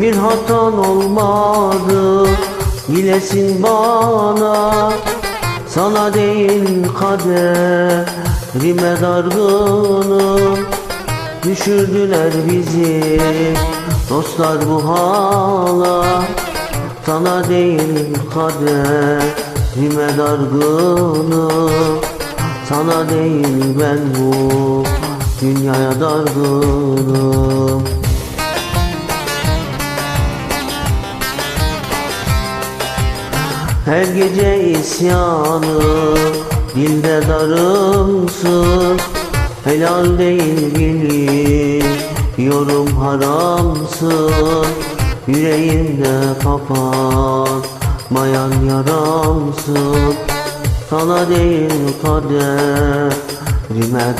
Bir hatan olmadı bilesin bana. Sana değil kaderime dargınım. Düşürdüler bizi dostlar bu hala. Sana değil kaderime dargınım. Sana değil ben bu dünyaya dargınım Her gece isyanı dilde darımsın. Helal değil biliyorum haramsın. Yüreğimde kapanmayan yaramsın. Sana değil kaderime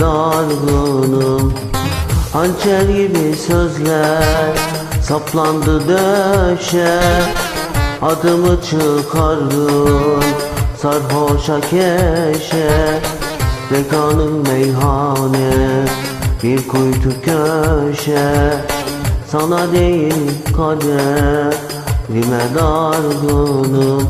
dargınım. Hançer gibi sözler saplandı döşe Adımı çıkardın sarhoşa keşe. Zekanın meyhane bir kuytu köşe Sana değil kaderime dargınım